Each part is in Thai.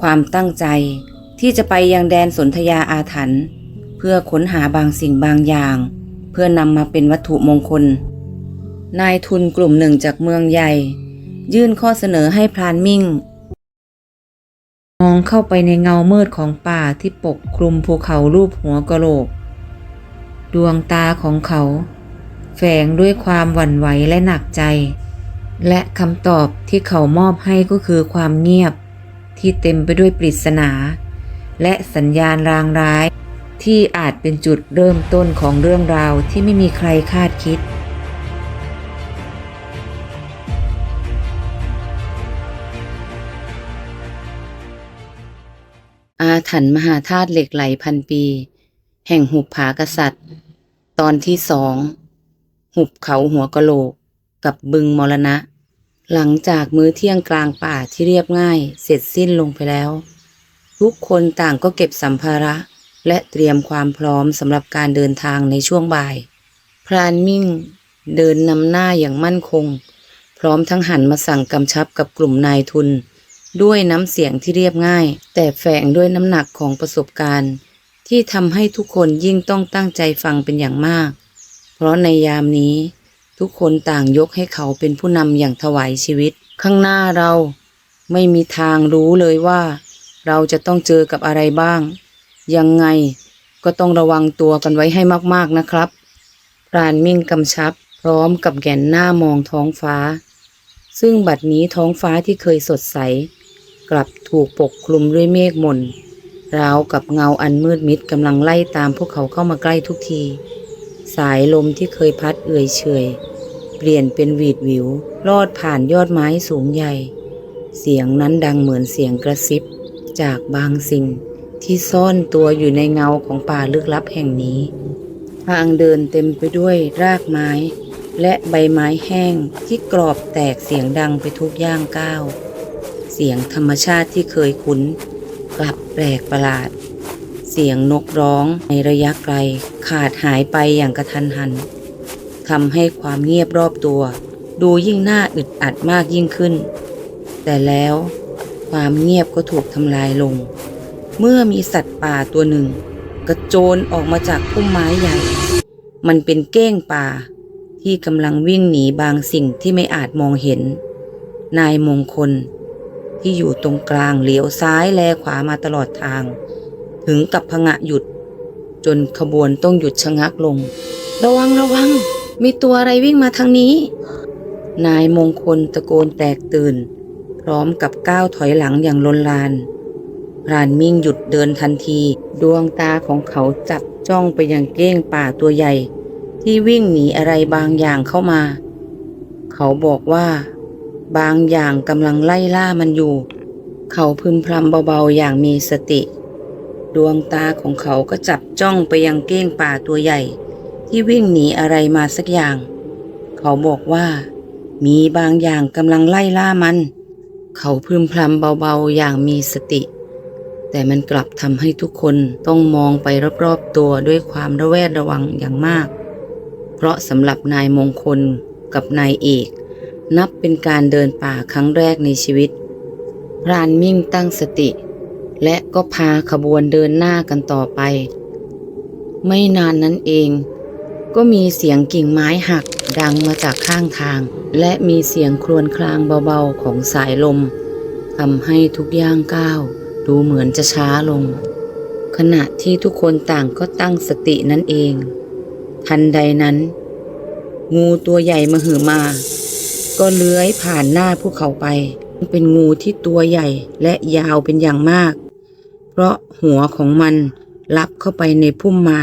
ความตั้งใจที่จะไปยังแดนสนธยาอาถรรพ์เพื่อค้นหาบางสิ่งบางอย่าง เพื่อนำมาเป็นวัตถุมงคล นายทุนกลุ่มหนึ่งจากเมืองใหญ่ ยื่นข้อเสนอให้พรานมิ่ง มองเข้าไปในเงามืดของป่าที่ปกคลุมภูเขารูปหัวกะโหลก ดวงตาของเขา แฝงด้วยความหวั่นไหวและหนักใจ และคำตอบที่เขามอบให้ก็คือความเงียบ ที่เต็มไปด้วยปริศนา และสัญญาณรางร้าย ที่อาจเป็นจุดเริ่มต้นของเรื่องราวที่ไม่มีใครคาดคิด อาถรรพ์มหาธาตุเหล็กไหลพันปี แห่งหุบผากษัตริย์ ตอนที่สอง หุบเขาหัวกะโหลก กับบึงมรณะ หลังจากมื้อเที่ยงกลางป่าที่เรียบง่ายเสร็จสิ้นลงไปแล้ว ทุกคนต่างก็เก็บสัมภาระ และเตรียมความพร้อมสำหรับการเดินทางในช่วงบ่าย พรานมิ่ง เดินนำหน้าอย่างมั่นคง พร้อมทั้งหันมาสั่งกำชับกับกลุ่มนายทุน ด้วยน้ำเสียงที่เรียบง่าย แต่แฝงด้วยน้ำหนักของประสบการณ์ ที่ทำให้ทุกคนยิ่งต้องตั้งใจฟังเป็นอย่างมาก เพราะในยามนี้ ทุกคนต่างยกให้เขาเป็นผู้นำอย่างถวายชีวิต ข้างหน้าเราไม่มีทางรู้เลยว่า เราจะต้องเจอกับอะไรบ้าง ยังไงก็ต้องระวังตัวกันไว้ให้มากๆนะครับพรานมิ่งกำชับ พร้อมกับแก่นหน้ามองท้องฟ้า ซึ่งบัดนี้ท้องฟ้าที่เคยสดใส กลับถูกปกคลุมด้วยเมฆหม่นราวกับเงาอันมืดมิดกำลังไล่ตามพวกเขาเข้ามาใกล้ทุกที สายลมที่เคยพัดเอื่อยเฉยเปลี่ยนเป็นหวีดวิว ลอดผ่านยอดไม้สูงใหญ่ เสียงนั้นดังเหมือนเสียงกระซิบ จากบางสิ่งที่ซ่อนตัวอยู่ในเงาของป่าลึกลับแห่งนี้ ทางเดินเต็มไปด้วยรากไม้ และใบไม้แห้งที่กรอบแตกเสียงดังไปทุกย่างก้าว เสียงธรรมชาติที่เคยคุ้น กลับแปลกประหลาด สียงนกร้องในระยะไกล ขาดหายไปอย่างกระทันหันทำให้ความเงียบรอบตัว ดูยิ่งน่าอึดอัดมากยิ่งขึ้น แต่แล้วความเงียบก็ถูกทำลายลง เมื่อมีสัตว์ป่าตัวหนึ่ง กระโจนออกมาจากพุ่มไม้ใหญ่ มันเป็นเก้งป่า ที่กำลังวิ่งหนีบางสิ่งที่ไม่อาจมองเห็น นายมงคล ที่อยู่ตรงกลางเหลียวซ้ายแลขวามาตลอดทาง ถึงกับพงะหยุด จนขบวนต้องหยุดชะงักลง ระวังระวัง มีตัวอะไรวิ่งมาทางนี้ นายมงคลตะโกนแตกตื่น พร้อมกับก้าวถอยหลังอย่างลนลานพรานมิ่งหยุดเดินทันที ดวงตาของเขาจับจ้องไปยังเก้งป่าตัวใหญ่ ที่วิ่งหนีอะไรบางอย่างเข้ามา เขาบอกว่า บางอย่างกำลังไล่ล่ามันอยู่ เขาพึมพำเบาๆอย่างมีสติ ดวงตาของเขาก็จับจ้องไปยังเก้งป่าตัวใหญ่ ที่วิ่งหนีอะไรมาสักอย่าง เขาบอกว่า มีบางอย่างกำลังไล่ล่ามัน เขาพึมพำเบาๆอย่างมีสติ แต่มันกลับทำให้ทุกคนต้องมองไปรอบๆตัวด้วยความระแวดระวังอย่างมาก เพราะสำหรับนายมงคลกับนายเอก นับเป็นการเดินป่าครั้งแรกในชีวิตพรานมิ่งตั้งสติ และก็พาขบวนเดินหน้ากันต่อไป ไม่นานนั้นเอง ก็มีเสียงกิ่งไม้หักดังมาจากข้างทาง และมีเสียงครวญครางเบาๆของสายลมทำให้ทุกย่างก้าวดูเหมือนจะช้าลง ขณะที่ทุกคนต่างก็ตั้งสตินั่นเอง ทันใดนั้น งูตัวใหญ่มาหึมา ก็เลื้อยผ่านหน้าพวกเขาไป เป็นงูที่ตัวใหญ่และยาวเป็นอย่างมาก เพราะหัวของมันลับเข้าไปในพุ่มไม้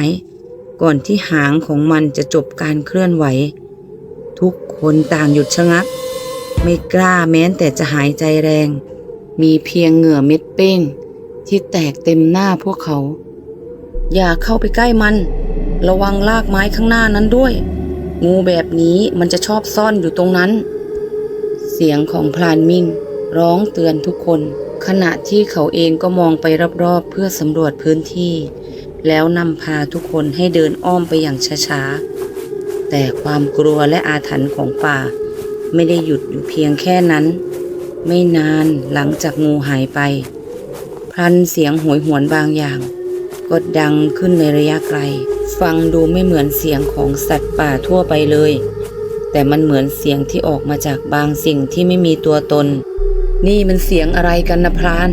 ก่อนที่หางของมันจะจบการเคลื่อนไหว ทุกคนต่างหยุดชะงัก ไม่กล้าแม้แต่จะหายใจแรง มีเพียงเหงื่อเม็ดเป้ง ที่แตกเต็มหน้าพวกเขา อย่าเข้าไปใกล้มัน ระวังลากไม้ข้างหน้านั้นด้วย งูแบบนี้มันจะชอบซ่อนอยู่ตรงนั้น เสียงของพลานมิ่งร้องเตือนทุกคน ขณะที่เขาเองก็มองไปรอบๆ เพื่อสำรวจพื้นที่ แล้วนำพาทุกคนให้เดินอ้อมไปอย่างช้าๆ แต่ความกลัวและอาถรรพ์ของป่า ไม่ได้หยุดอยู่เพียงแค่นั้น ไม่นานหลังจากงูหายไป พลันเสียงโหยหวนบางอย่าง ก็ดังขึ้นในระยะไกล ฟังดูไม่เหมือนเสียงของสัตว์ป่าทั่วไปเลย แต่มันเหมือนเสียงที่ออกมาจากบางสิ่งที่ไม่มีตัวตน นี่มันเสียงอะไรกันนะพราน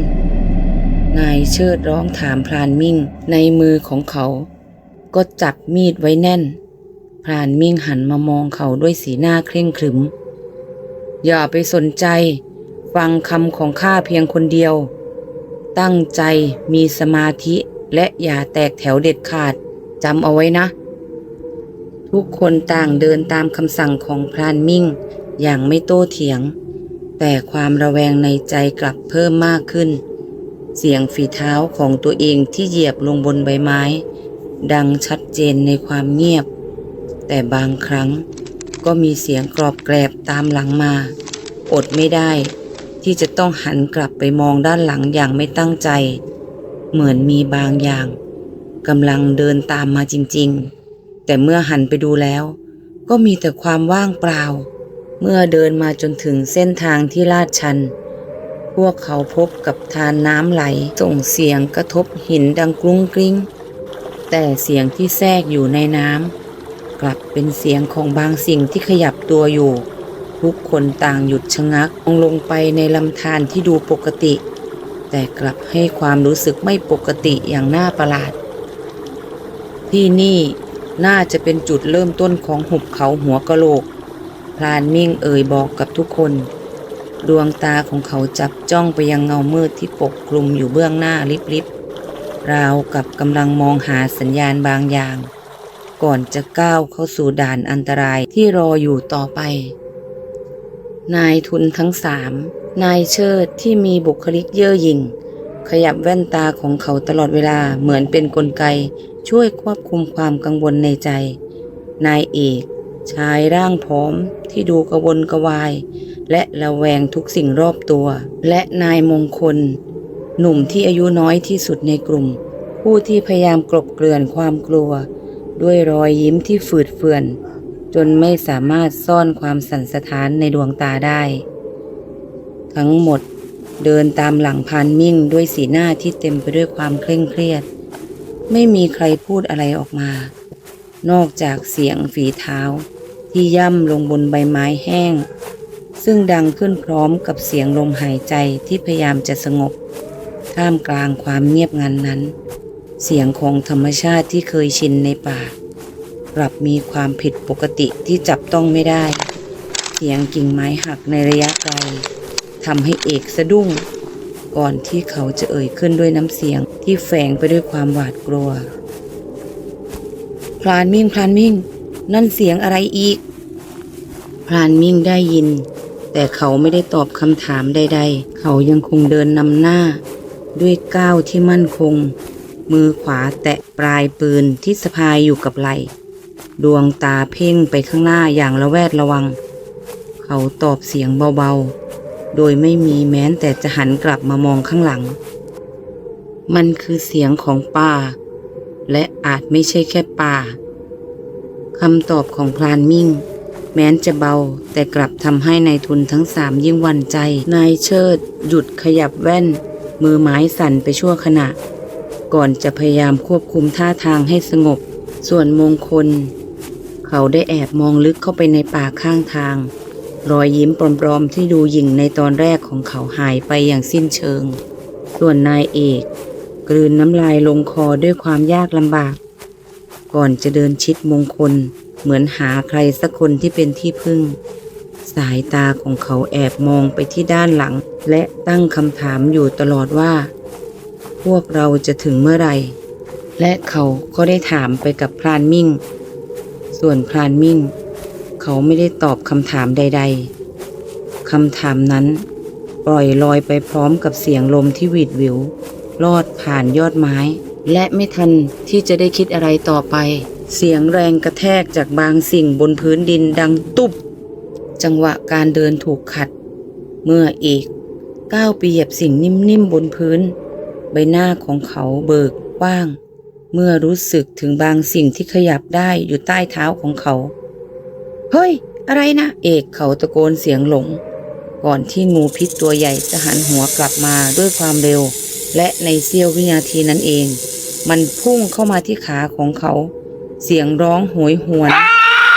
นายเชิดร้องถามพรานมิ่งในมือของเขา ก็จับมีดไว้แน่น พรานมิ่งหันมามองเขาด้วยสีหน้าเคร่งขรึม อย่าไปสนใจ ฟังคำของข้าเพียงคนเดียว ตั้งใจมีสมาธิและอย่าแตกแถวเด็ดขาดจำเอาไว้นะ ทุกคนต่างเดินตามคำสั่งของพรานมิ่งอย่างไม่โต้เถียง แต่ความระแวงในใจกลับเพิ่มมากขึ้น เสียงฝีเท้าของตัวเองที่เหยียบลงบนใบไม้ ดังชัดเจนในความเงียบ แต่บางครั้งก็มีเสียงกรอบแกรบตามหลังมา อดไม่ได้ที่จะต้องหันกลับไปมองด้านหลังอย่างไม่ตั้งใจ เหมือนมีบางอย่างกำลังเดินตามมาจริง ๆ แต่เมื่อหันไปดูแล้ว ก็มีแต่ความว่างเปล่า เมื่อเดินมาจนถึงเส้นทางที่ลาดชัน พวกเขาพบกับทานน้ำไหลส่งเสียงกระทบหินดังกรุ้งกริ้ง แต่เสียงที่แทรกอยู่ในน้ำกลับเป็นเสียงของบางสิ่งที่ขยับตัวอยู่ ทุกคนต่างหยุดชะงักมองลงไปในลำธารที่ดูปกติ แต่กลับให้ความรู้สึกไม่ปกติอย่างน่าประหลาด ที่นี่น่าจะเป็นจุดเริ่มต้นของหุบเขาหัวกะโหลก พรานมิ่งเอ่ยบอกกับทุกคน ดวงตาของเขาจับจ้องไปยังเงามืดที่ปกคลุมอยู่เบื้องหน้าลิบๆ ราวกับกำลังมองหาสัญญาณบางอย่าง ก่อนจะก้าวเข้าสู่ด่านอันตรายที่รออยู่ต่อไป นายทุนทั้งสามนายเชิดที่มีบุคลิกเย่อหยิ่ง ขยับแว่นตาของเขาตลอดเวลาเหมือนเป็นนกลไกช่วยควบคุมความกังวลในใจ นายเอก ชายร่างผอมที่ดูกระวนกระวาย และระแวงทุกสิ่งรอบตัว และนายมงคล หนุ่มที่อายุน้อยที่สุดในกลุ่ม ผู้ที่พยายามกลบเกลื่อนความกลัว ด้วยรอยยิ้มที่ฝืดเฟือน จนไม่สามารถซ่อนความสั่นสะท้านในดวงตาได้ ทั้งหมดเดินตามหลังพานมิ่งด้วยสีหน้าที่เต็มไปด้วยความเคร่งเครียด ไม่มีใครพูดอะไรออกมา นอกจากเสียงฝีเท้า ที่ย่ำลงบนใบไม้แห้ง ซึ่งดังขึ้นพร้อมกับเสียงลมหายใจที่พยายามจะสงบ ท่ามกลางความเงียบงันนั้น เสียงของธรรมชาติที่เคยชินในป่ากลับมีความผิดปกติที่จับต้องไม่ได้ เสียงกิ่งไม้หักในระยะไกลทำให้เอกสะดุ้ง ก่อนที่เขาจะเอ่ยขึ้นด้วยน้ำเสียงที่แฝงไปด้วยความหวาดกลัวพลานมิ่งพลานมิ่ง นั่นเสียงอะไรอีกพลานมิ่งได้ยิน แต่เขาไม่ได้ตอบคำถามใด ๆ เขายังคงเดินนำหน้า ด้วยก้าวที่มั่นคง มือขวาแตะปลายปืนที่สะพายอยู่กับไหล่ดวงตาเพ่งไปข้างหน้าอย่างระแวดระวัง เขาตอบเสียงเบาๆ โดยไม่มีแม้แต่จะหันกลับมามองข้างหลัง มันคือเสียงของป่า และอาจไม่ใช่แค่ป่า คำตอบของพลานมิ่ง แม้นจะเบา แต่กลับทำให้ในายทุนทั้งสามยิ่งหวั่นใจ นายเชิด หยุดขยับแว่น มือไม้สั่นไปชั่วขณะ ก่อนจะพยายามควบคุมท่าทางให้สงบ ส่วนมงคล เขาได้แอบมองลึกเข้าไปในป่าข้างทาง รอยยิ้มปลอมๆที่ดูหยิ่งในตอนแรกของเขาหายไปอย่างสิ้นเชิง ส่วนนายเอก กลืนน้ำลายลงคอด้วยความยากลำบาก ก่อนจะเดินชิดมงคล เหมือนหาใครสักคนที่เป็นที่พึ่ง สายตาของเขาแอบมองไปที่ด้านหลัง และตั้งคำถามอยู่ตลอดว่า พวกเราจะถึงเมื่อไหร่ และเขาก็ได้ถามไปกับพรานมิ่ง ส่วนพรานมิ่ง เขาไม่ได้ตอบคำถามใด ๆคำถามนั้น ปล่อยลอยไปพร้อมกับเสียงลมที่หวีดหวิวลอดผ่านยอดไม้ และไม่ทันที่จะได้คิดอะไรต่อไป เสียงแรงกระแทกจากบางสิ่งบนพื้นดินดังตุบจังหวะการเดินถูกขัด เมื่อเอกก้าวไปเหยียบสิ่งนิ่มๆบนพื้น ใบหน้าของเขาเบิกกว้าง เมื่อรู้สึกถึงบางสิ่งที่ขยับได้อยู่ใต้เท้าของเขา เฮ้ย อะไรนะ เอกเขาตะโกนเสียงหลง ก่อนที่งูพิษตัวใหญ่จะหันหัวกลับมาด้วยความเร็ว และในเสี้ยววินาทีนั้นเอง มันพุ่งเข้ามาที่ขาของเขา เสียงร้องโหยหวน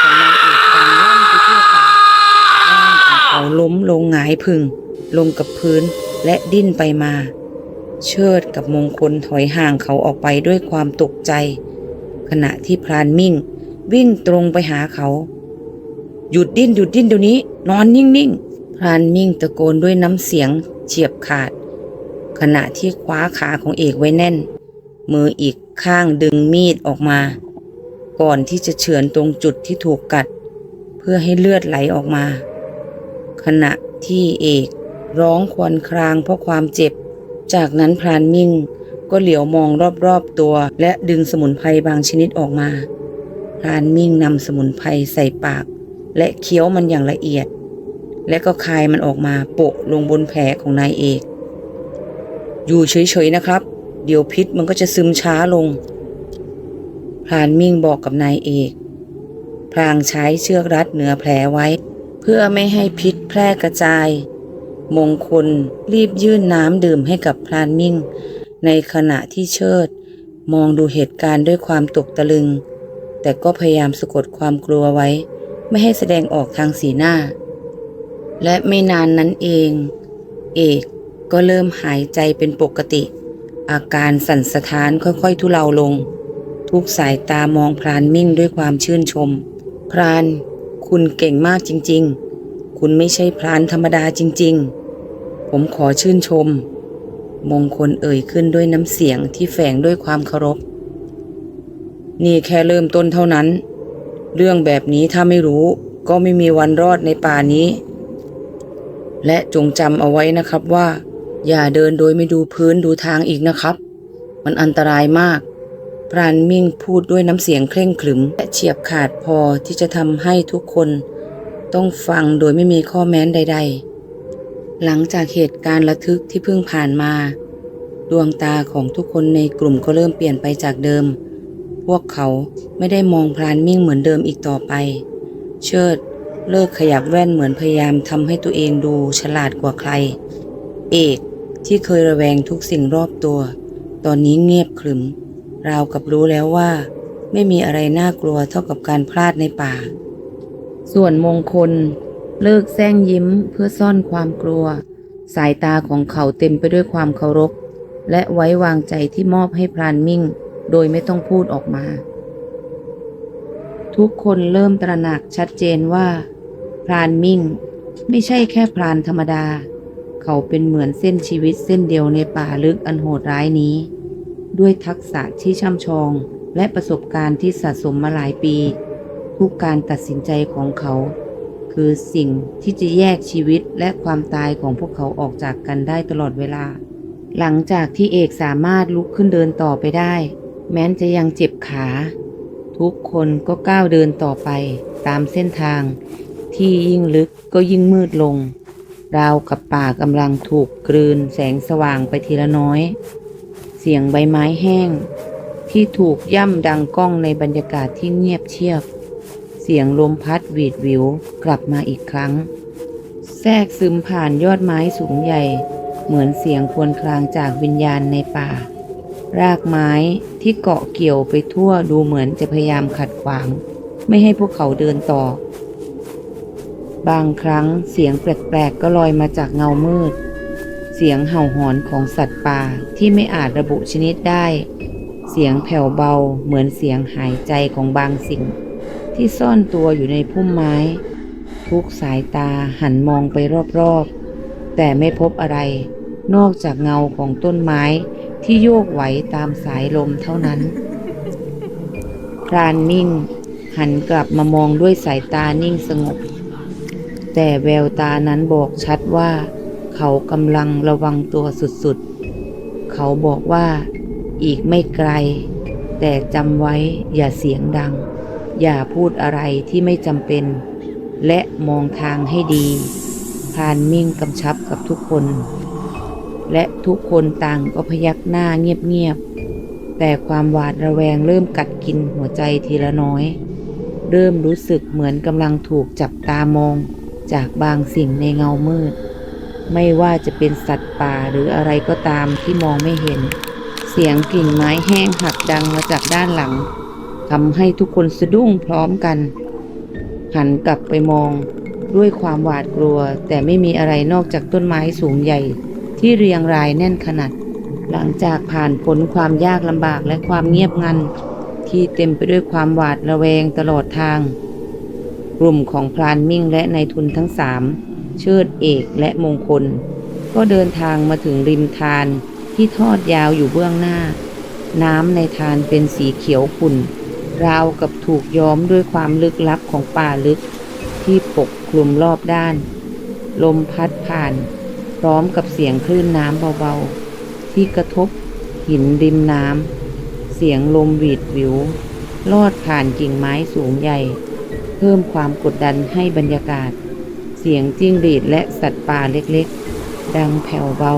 ของนางเอกดังลั่นไปทั่วป่าร่างของเขาล้มลงหงายผึ่งลงกับพื้นและดิ้นไปมา เชิดกับมงคลถอยห่างเขาออกไปด้วยความตกใจ ขณะที่พรานมิ่ง วิ่งตรงไปหาเขา หยุดดิ้นหยุดดิ้นเดี๋ยวนี้ นอนนิ่งๆพรานมิ่งตะโกนด้วยน้ำเสียงเฉียบขาด ขณะที่คว้าขาของเอกไว้แน่น มืออีกข้างดึงมีดออกมา ก่อนที่จะเฉือนตรงจุดที่ถูกกัด เพื่อให้เลือดไหลออกมา ขณะที่เอกร้องควญครางเพราะความเจ็บ จากนั้นพรานมิ่งก็เหลียวมองรอบๆตัว และดึงสมุนไพรบางชนิดออกมา พรานมิ่งนำสมุนไพรใส่ปาก และเคี้ยวมันอย่างละเอียด และก็คายมันออกมาโปะลงบนแผลของนายเอก อยู่เฉยๆนะครับ เดี๋ยวพิษมันก็จะซึมช้าลง พรานมิ่งบอกกับนายเอกพลางใช้เชือกรัดเหนือแผลไว้ เพื่อไม่ให้พิษแพร่กระจาย มงคลรีบยื่นน้ำดื่มให้กับพรานมิ่ง ในขณะที่เชิด มองดูเหตุการณ์ด้วยความตกตะลึง แต่ก็พยายามสะกดความกลัวไว้ ไม่ให้แสดงออกทางสีหน้า และไม่นานนั้นเอง เอก ก็เริ่มหายใจเป็นปกติ อาการสั่นสะท้านค่อยๆ ทุเลาลง ทุกสายตามองพรานมิ่งด้วยความชื่นชม พราน คุณเก่งมากจริง ๆ คุณไม่ใช่พรานธรรมดาจริง ๆ ผมขอชื่นชม มงคลเอ่ยขึ้นด้วยน้ำเสียงที่แฝงด้วยความเคารพ นี่แค่เริ่มต้นเท่านั้น เรื่องแบบนี้ถ้าไม่รู้ก็ไม่มีวันรอดในป่านี้ และจงจำเอาไว้นะครับว่า อย่าเดินโดยไม่ดูพื้นดูทางอีกนะครับ มันอันตรายมาก พรานมิ่งพูดด้วยน้ำเสียงเคร่งขรึม และเฉียบขาดพอที่จะทำให้ทุกคน ต้องฟังโดยไม่มีข้อแม้นใด ๆ หลังจากเหตุการณ์ระทึกที่เพิ่งผ่านมา ดวงตาของทุกคนในกลุ่มก็เริ่มเปลี่ยนไปจากเดิม พวกเขาไม่ได้มองพรานมิ่งเหมือนเดิมอีกต่อไป เชิดเลิกขยับแว่นเหมือนพยายามทำให้ตัวเองดูฉลาดกว่าใคร เอก ที่เคยระแวงทุกสิ่งรอบตัว ตอนนี้เงียบขรึม ราวกับรู้แล้วว่า ไม่มีอะไรน่ากลัวเท่ากับการพลาดในป่า ส่วนมงคล เลิกแซงยิ้มเพื่อซ่อนความกลัว สายตาของเขาเต็มไปด้วยความเคารพ และไว้วางใจที่มอบให้พรานมิ่ง โดยไม่ต้องพูดออกมา ทุกคนเริ่มตระหนักชัดเจนว่า พรานมิ่ง ไม่ใช่แค่พรานธรรมดา เขาเป็นเหมือนเส้นชีวิตเส้นเดียวในป่าลึกอันโหดร้ายนี้ ด้วยทักษะที่ช่ำชอง และประสบการณ์ที่สะสมมาหลายปี ทุกการตัดสินใจของเขา คือสิ่งที่จะแยกชีวิตและความตายของพวกเขาออกจากกันได้ตลอดเวลา หลังจากที่เอกสามารถลุกขึ้นเดินต่อไปได้ แม้นจะยังเจ็บขา ทุกคนก็ก้าวเดินต่อไปตามเส้นทาง ที่ยิ่งลึกก็ยิ่งมืดลง ราวกับป่ากำลังถูกกลืนแสงสว่างไปทีละน้อย เสียงใบไม้แห้ง ที่ถูกย่ำดังก้องในบรรยากาศที่เงียบเชียบ เสียงลมพัดหวีดวิวกลับมาอีกครั้ง แทรกซึมผ่านยอดไม้สูงใหญ่ เหมือนเสียงควรครางจากวิญญาณในป่า รากไม้ที่เกาะเกี่ยวไปทั่วดูเหมือนจะพยายามขัดขวาง ไม่ให้พวกเขาเดินต่อ บางครั้งเสียงแปลกๆก็ลอยมาจากเงามืด เสียงเห่าหอนของสัตว์ป่าที่ไม่อาจระบุชนิดได้ เสียงแผ่วเบาเหมือนเสียงหายใจของบางสิ่ง ที่ซ่อนตัวอยู่ในพุ่มไม้ ทุกสายตาหันมองไปรอบๆ แต่ไม่พบอะไร นอกจากเงาของต้นไม้ที่โยกไหวตามสายลมเท่านั้น พรานนิ่ง หันกลับมามองด้วยสายตานิ่งสงบ แต่แววตานั้นบอกชัดว่า เขากำลังระวังตัวสุดๆ เขาบอกว่าอีกไม่ไกล แต่จำไว้อย่าเสียงดัง อย่าพูดอะไรที่ไม่จำเป็น และมองทางให้ดีพานมิ่งกำชับกับทุกคน และทุกคนต่างก็พยักหน้าเงียบๆ แต่ความหวาดระแวงเริ่มกัดกินหัวใจทีละน้อย เริ่มรู้สึกเหมือนกำลังถูกจับตามอง จากบางสิ่งในเงามืด ไม่ว่าจะเป็นสัตว์ป่าหรืออะไรก็ตามที่มองไม่เห็น เสียงกิ่งไม้แห้งหักดังมาจากด้านหลังทำให้ทุกคนสะดุ้งพร้อมกัน หันกลับไปมองด้วยความหวาดกลัว แต่ไม่มีอะไรนอกจากต้นไม้สูงใหญ่ ที่เรียงรายแน่นขนาด หลังจากผ่านพ้นความยากลำบากและความเงียบงันที่เต็มไปด้วยความหวาดระแวงตลอดทาง กลุ่มของพรานมิ่งและนายทุนทั้งสามเชิดเอกและมงคล ก็เดินทางมาถึงริมทานที่ทอดยาวอยู่เบื้องหน้า น้ำในทานเป็นสีเขียวขุ่น ราวกับถูกย้อมด้วยความลึกลับของป่าลึก ที่ปกคลุมรอบด้าน ลมพัดผ่าน พร้อมกับเสียงคลื่นน้ำเบาๆ ที่กระทบหินริมน้ำเสียงลมหวีดหวิว ลอดผ่านกิ่งไม้สูงใหญ่ พิ่มความกดดันให้บรรยากาศ เสียงจิ้งหรีดและสัตว์ป่าเล็กๆ ดังแผ่วเบา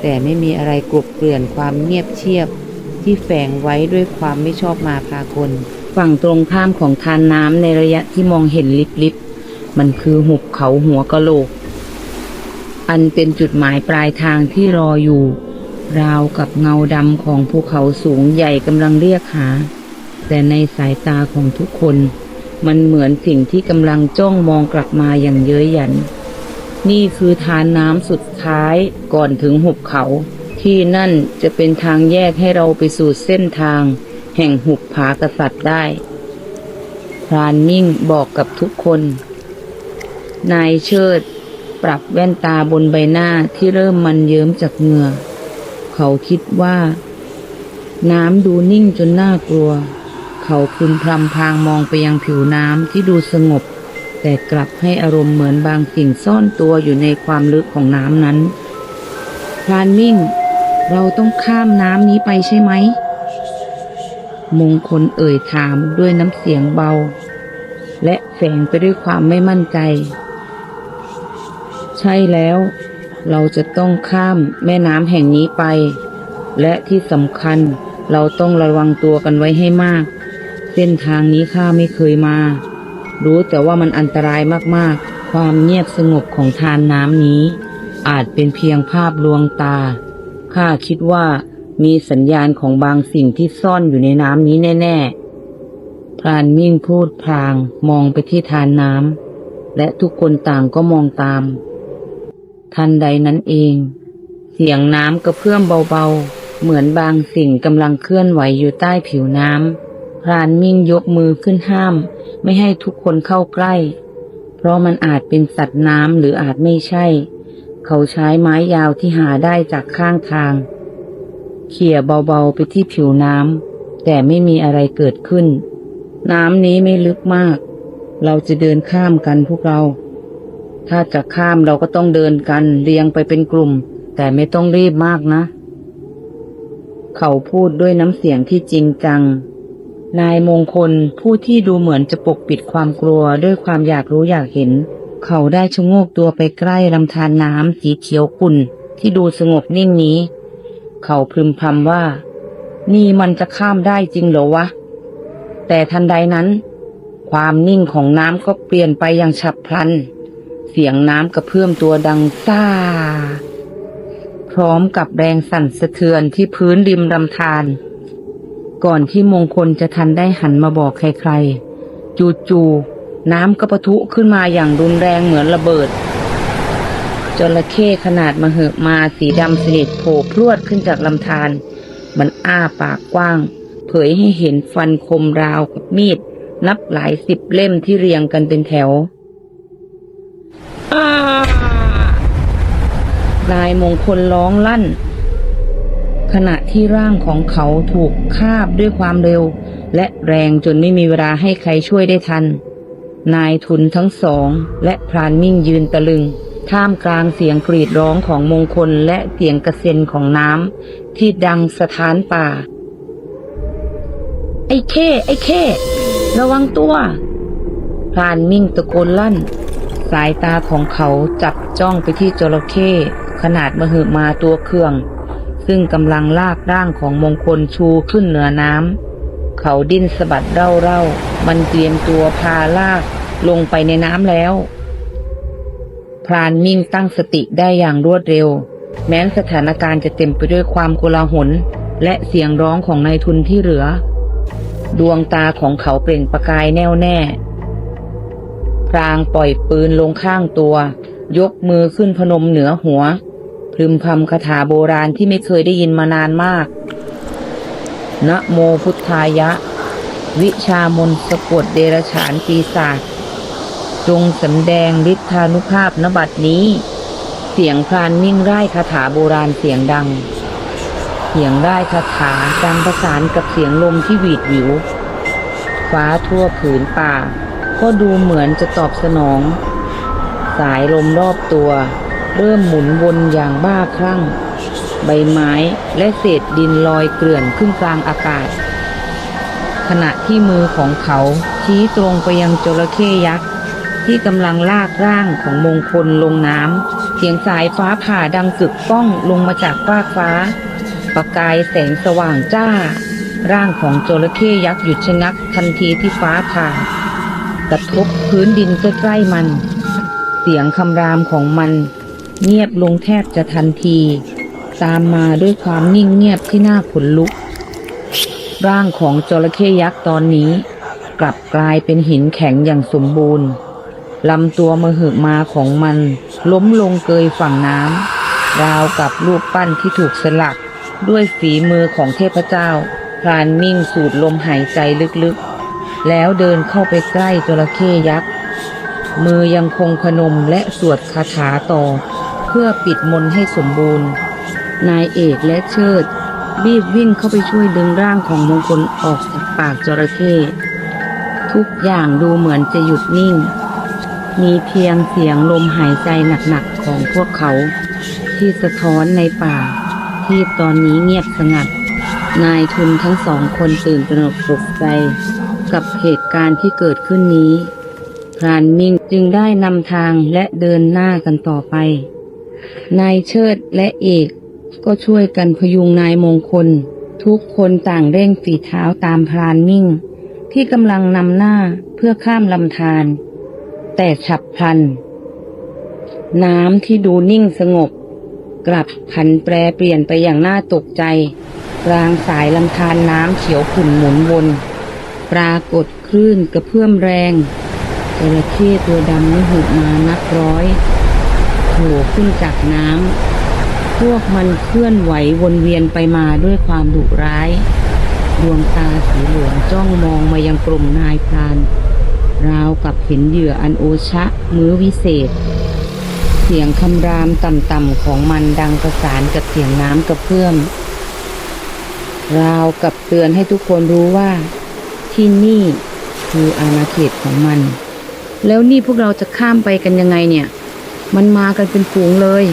แต่ไม่มีอะไรกลบเกลื่อนความเงียบเชียบ ที่แฝงไว้ด้วยความไม่ชอบมาพากล ฝั่งตรงข้ามของทานน้ำในระยะที่มองเห็นลิบๆ มันคือหุบเขาหัวกะโหลก อันเป็นจุดหมายปลายทางที่รออยู่ ราวกับเงาดำของภูเขาสูงใหญ่กำลังเรียกหา แต่ในสายตาของทุกคน มันเหมือนสิ่งที่กำลังจ้องมองกลับมาอย่างเย้ยหยัน นี่คือทานน้ำสุดท้ายก่อนถึงหุบเขา ที่นั่นจะเป็นทางแยกให้เราไปสู่เส้นทาง แห่งหุบผากษัตริย์ได้พรานมิ่งบอกกับทุกคน นายเชิด ปรับแว่นตาบนใบหน้าที่เริ่มมันเยิ้มจากเหงื่อ เขาคิดว่า น้ำดูนิ่งจนน่ากลัว เขาพึมพรำพางมองไปยังผิวน้ำที่ดูสงบ แต่กลับให้อารมณ์เหมือนบางสิ่งซ่อนตัวอยู่ในความลึกของน้ำนั้นพรานมิ่ง เราต้องข้ามน้ำนี้ไปใช่ไหม มงคลเอ่ยถามด้วยน้ำเสียงเบา และแฝงไปด้วยความไม่มั่นใจ ใช่แล้ว เราจะต้องข้ามแม่น้ำแห่งนี้ไป และที่สำคัญเราต้องระวังตัวกันไว้ให้มาก เส้นทางนี้ข้าไม่เคยมา รู้แต่ว่ามันอันตรายมากๆ ความเงียบสงบของทานน้ำนี้ อาจเป็นเพียงภาพลวงตา ข้าคิดว่ามีสัญญาณของบางสิ่งที่ซ่อนอยู่ในน้ำนี้แน่ ๆ พรานมิ่งพูดพลางมองไปที่ทานน้ำและทุกคนต่างก็มองตาม ทันใดนั้นเอง เสียงน้ำกระเพื่อมเบาๆ เหมือนบางสิ่งกำลังเคลื่อนไหวอยู่ใต้ผิวน้ำ พรานมิ่งยกมือขึ้นห้าม ไม่ให้ทุกคนเข้าใกล้ เพราะมันอาจเป็นสัตว์น้ำหรืออาจไม่ใช่ เขาใช้ไม้ยาวที่หาได้จากข้างทาง เขี่ยเบาๆไปที่ผิวน้ำแต่ไม่มีอะไรเกิดขึ้น น้ำนี้ไม่ลึกมาก เราจะเดินข้ามกันพวกเรา ถ้าจะข้ามเราก็ต้องเดินกันเรียงไปเป็นกลุ่ม แต่ไม่ต้องรีบมากนะ เขาพูดด้วยน้ำเสียงที่จริงจัง นายมงคลผู้ที่ดูเหมือนจะปกปิดความกลัวด้วยความอยากรู้อยากเห็น เขาได้ชะโงกตัวไปใกล้ลำธารน้ำสีเขียวขุ่นที่ดูสงบนิ่งนี้ เขาพึมพำว่า นี่มันจะข้ามได้จริงเหรอวะ แต่ทันใดนั้น ความนิ่งของน้ำก็เปลี่ยนไปอย่างฉับพลัน เสียงน้ำกระเพื่อมตัวดังซ่า พร้อมกับแรงสั่นสะเทือนที่พื้นริมลำธาร ก่อนที่มงคลจะทันได้หันมาบอกใครๆ จู่ๆน้ำก็ปะทุขึ้นมาอย่างรุนแรงเหมือนระเบิด จระเข้ขนาดมหึมาสีดำสนิทโผล่พรวดขึ้นจากลำธารมันอ้าปากกว้าง เผยให้เห็นฟันคมราวกับมีด นับหลายสิบเล่มที่เรียงกันเป็นแถวอ้านายมงคลร้องลั่น ขณะที่ร่างของเขาถูกคาบด้วยความเร็ว และแรงจนไม่มีเวลาให้ใครช่วยได้ทัน นายทุนทั้งสอง และพรานมิ่งยืนตะลึง ท่ามกลางเสียงกรีดร้องของมงคลและเสียงกระเซ็นของน้ำที่ดังสถานป่า ไอ้เข้ไอ้เข้ระวังตัวพรานมิ่งตะโกนลั่น สายตาของเขาจับจ้องไปที่จระเข้ขนาดมหึมาตัวเครื่อง ซึ่งกำลังลากร่างของมงคลชูขึ้นเหนือน้ำเขาดิ้นสะบัดเร่าๆ มันเตรียมตัวพาลากลงไปในน้ำแล้ว พรานมิ่งตั้งสติได้อย่างรวดเร็ว แม้นสถานการณ์จะเต็มไปด้วยความโกลาหล และเสียงร้องของนายทุนที่เหลือ ดวงตาของเขาเปล่งประกายแน่วแน่ พรางปล่อยปืนลงข้างตัว ยกมือขึ้นพนมเหนือหัว พึมพำคาถาโบราณที่ไม่เคยได้ยินมานานมาก นะโมพุทธายะ วิชามนสะกดเดรฉานปีศาจจงสำแดงฤทธานุภาพนบัดนี้ เสียงพรานมิ่งไร่คาถาโบราณเสียงดัง เสียงไร่คาถาดังประสานกับเสียงลมที่หวีดหวิว ฟ้าทั่วผืนป่า ก็ดูเหมือนจะตอบสนอง สายลมรอบตัว เริ่มหมุนวนอย่างบ้าคลั่ง ใบไม้และเศษดินลอยเกลื่อนขึ้นกลางอากาศ ขณะที่มือของเขาชี้ตรงไปยังจระเข้ยักษ์ที่กำลังลากร่างของมงคลลงน้ำเสียงสายฟ้าผ่าดังกึกก้องลงมาจากฟากฟ้า ประกายแสงสว่างจ้า ร่างของจระเข้ยักษ์หยุดชะงักทันทีที่ฟ้าผ่ากระทบพื้นดินใกล้ๆมัน เสียงคำรามของมัน เงียบลงแทบจะทันที ตามมาด้วยความนิ่งเงียบที่น่าขนลุก ร่างของจระเข้ยักษ์ตอนนี้ กลับกลายเป็นหินแข็งอย่างสมบูรณ์ลำตัวมหึมาของมัน ล้มลงเกยฝั่งน้ำราวกับรูปปั้นที่ถูกสลัก ด้วยฝีมือของเทพเจ้าพรานมิ่งสูดลมหายใจลึกๆ แล้วเดินเข้าไปใกล้จระเข้ยักษ์ มือยังคงพนมและสวดคาถาต่อ พื่อปิดมนต์ให้สมบูรณ์ นายเอกและเชิดรีบวิ่งเข้าไปช่วยดึงร่างของมงคลออกจากปากจระเข้ทุกอย่างดูเหมือนจะหยุดนิ่ง มีเพียงเสียงลมหายใจหนักๆของพวกเขา ที่สะท้อนในป่า ที่ตอนนี้เงียบสงัด นายทุนทั้งสองคนตื่นตระหนกตกใจกับเหตุการณ์ที่เกิดขึ้นนี้พรานมิ่งจึงได้นำทางและเดินหน้ากันต่อไป นายเชิดและเอกก็ช่วยกันพยุงนายมงคล ทุกคนต่างเร่งฝีเท้าตามพรานมิ่ง ที่กำลังนำหน้าเพื่อข้ามลำธารแต่ฉับพลัน น้ำที่ดูนิ่งสงบ กลับผันแปรเปลี่ยนไปอย่างน่าตกใจ กลางสายลำธารน้ำเขียวขุ่นหมุนวน ปรากฏคลื่นกระเพื่อมแรงจระเข้ตัวดำนี่หุบมานับร้อย โผล่ขึ้นจากน้ำ พวกมันเคลื่อนไหววนเวียนไปมาด้วยความดุร้าย ดวงตาสีเหลืองจ้องมองมายังกลุ่มนายพราน ราวกับเห็นเหยื่ออันโอชะ มื้อวิเศษ เสียงคำรามต่ำๆของมันดังประสานกับเสียงน้ำกระเพื่อม ราวกับเตือนให้ทุกคนรู้ว่า ที่นี่คืออาณาเขตของมัน แล้วนี่พวกเราจะข้ามไปกันยังไงเนี่ย มันมากันเป็นฝูงเลย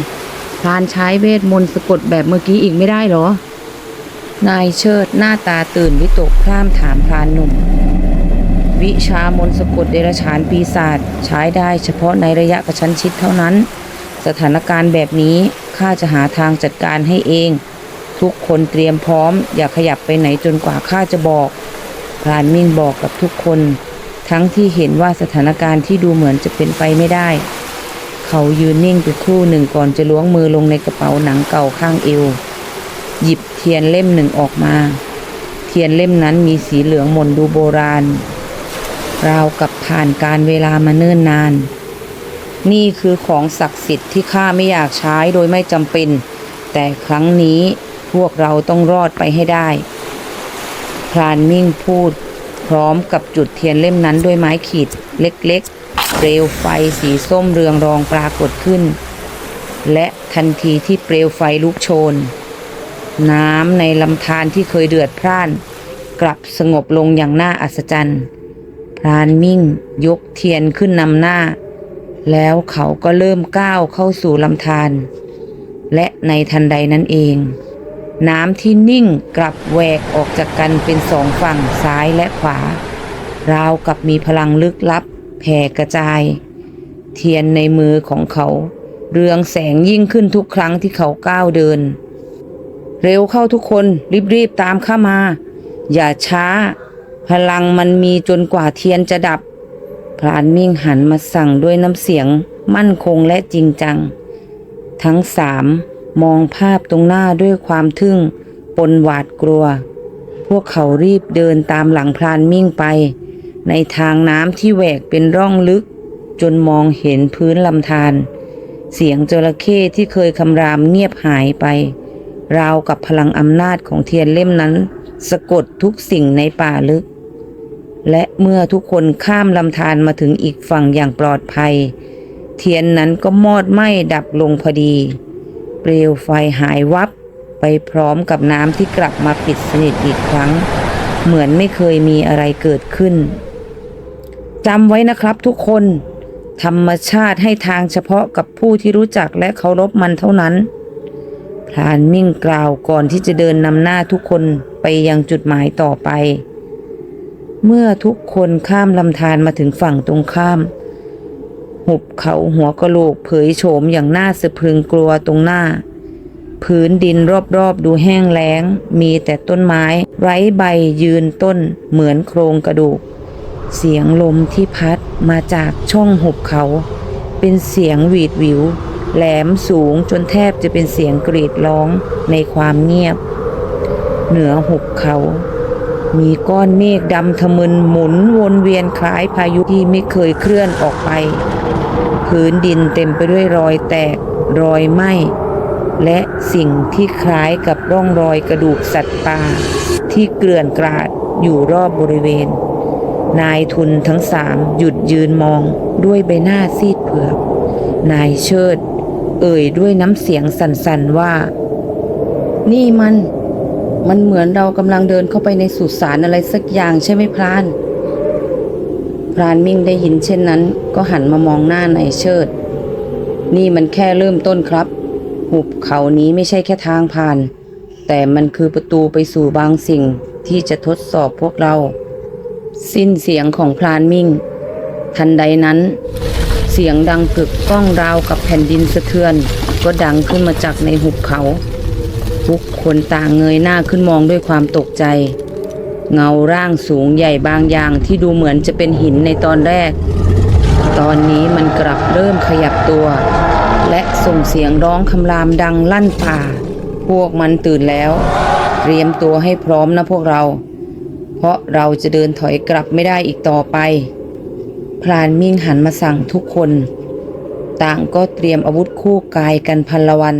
พรานใช้เวทมนต์สะกดแบบเมื่อกี้อีกไม่ได้เหรอ นายเชิดหน้าตาตื่นวิตกพร่ามถามพรานหนุ่ม วิชามนต์สะกดเดรัจฉานปีศาจใช้ได้เฉพาะในระยะกระชั้นชิดเท่านั้น สถานการณ์แบบนี้ข้าจะหาทางจัดการให้เอง ทุกคนเตรียมพร้อม อย่าขยับไปไหนจนกว่าข้าจะบอกพรานมิ่งบอกกับทุกคน ทั้งที่เห็นว่าสถานการณ์ที่ดูเหมือนจะเป็นไปไม่ได้ เขายืนนิ่งไปครู่หนึ่งก่อนจะล้วงมือลงในกระเป๋าหนังเก่าข้างเอว หยิบเทียนเล่มหนึ่งออกมา เทียนเล่มนั้นมีสีเหลืองหม่นดูโบราณ ราวกับผ่านการเวลามาเนิ่นนาน นี่คือของศักดิ์สิทธิ์ที่ข้าไม่อยากใช้โดยไม่จำเป็น แต่ครั้งนี้พวกเราต้องรอดไปให้ได้ พรานมิ่งพูด พร้อมกับจุดเทียนเล่มนั้นด้วยไม้ขีดเล็กๆ เปลวไฟสีส้มเรืองรองปรากฏขึ้น และทันทีที่เปลวไฟลุกโชน น้ำในลำธารที่เคยเดือดพร่าน กลับสงบลงอย่างน่าอัศจรรย์พรานมิ่งยกเทียนขึ้นนำหน้า แล้วเขาก็เริ่มก้าวเข้าสู่ลำธารและในทันใดนั้นเอง น้ำที่นิ่งกลับแหวกออกจากกันเป็นสองฝั่งซ้ายและขวาราวกับมีพลังลึกลับ แผ่กระจาย เทียนในมือของเขา เรืองแสงยิ่งขึ้นทุกครั้งที่เขาก้าวเดิน เร็วเข้าทุกคนรีบๆตามข้ามา อย่าช้า พลังมันมีจนกว่าเทียนจะดับ พรานมิ่งหันมาสั่งด้วยน้ำเสียงมั่นคงและจริงจัง ทั้งสามมองภาพตรงหน้าด้วยความทึ่งปนหวาดกลัว พวกเขารีบเดินตามหลังพรานมิ่งไป ในทางน้ำที่แหวกเป็นร่องลึก จนมองเห็นพื้นลำธารเสียงจระเข้ที่เคยคำรามเงียบหายไป ราวกับพลังอำนาจของเทียนเล่มนั้น สะกดทุกสิ่งในป่าลึก และเมื่อทุกคนข้ามลำธารมาถึงอีกฝั่งอย่างปลอดภัย เทียนนั้นก็มอดไหม้ดับลงพอดี เปลวไฟหายวับไปพร้อมกับน้ำที่กลับมาปิดสนิทอีกครั้ง เหมือนไม่เคยมีอะไรเกิดขึ้น จำไว้นะครับทุกคน ธรรมชาติให้ทางเฉพาะกับผู้ที่รู้จักและเคารพมันเท่านั้นพรานมิ่งกล่าวก่อนที่จะเดินนำหน้าทุกคนไปยังจุดหมายต่อไป เมื่อทุกคนข้ามลำธารมาถึงฝั่งตรงข้าม หุบเขาหัวกะโหลกเผยโฉมอย่างน่าสะพรึงกลัวตรงหน้า พื้นดินรอบๆดูแห้งแล้ง มีแต่ต้นไม้ ไร้ใบยืนต้นเหมือนโครงกระดูก เสียงลมที่พัดมาจากช่องหุบเขา เป็นเสียงหวีดหวิว แหลมสูงจนแทบจะเป็นเสียงกรีดร้องในความเงียบ เหนือหุบเขา มีก้อนเมฆดำทะมึนหมุนวนเวียนคล้ายพายุที่ไม่เคยเคลื่อนออกไป พื้นดินเต็มไปด้วยรอยแตก รอยไหม้และสิ่งที่คล้ายกับร่องรอยกระดูกสัตว์ป่าที่เกลื่อนกราดอยู่รอบบริเวณ นายทุนทั้งสามหยุดยืนมองด้วยใบหน้าซีดเผือก นายเชิด เอ่ยด้วยน้ำเสียงสั่นๆว่า นี่มัน มันเหมือนเรากำลังเดินเข้าไปในสุสานอะไรสักอย่างใช่ไหมพราน พรานมิ่งได้ยินเช่นนั้น ก็หันมามองหน้านายเชิด นี่มันแค่เริ่มต้นครับ หุบเขานี้ไม่ใช่แค่ทางผ่าน แต่มันคือประตูไปสู่บางสิ่งที่จะทดสอบพวกเรา สิ้นเสียงของพรานมิ่ง ทันใดนั้น เสียงดังกึกก้องราวกับแผ่นดินสะเทือน ก็ดังขึ้นมาจากในหุบเขา ทุกคนต่างเงยหน้าขึ้นมองด้วยความตกใจ เงาร่างสูงใหญ่บางอย่างที่ดูเหมือนจะเป็นหินในตอนแรก ตอนนี้มันกลับเริ่มขยับตัว และส่งเสียงร้องคำรามดังลั่นป่า พวกมันตื่นแล้ว เตรียมตัวให้พร้อมนะพวกเรา เพราะเราจะเดินถอยกลับไม่ได้อีกต่อไป พรานมิ่งหันมาสั่งทุกคน ต่างก็เตรียมอาวุธคู่กายกันพันละวัน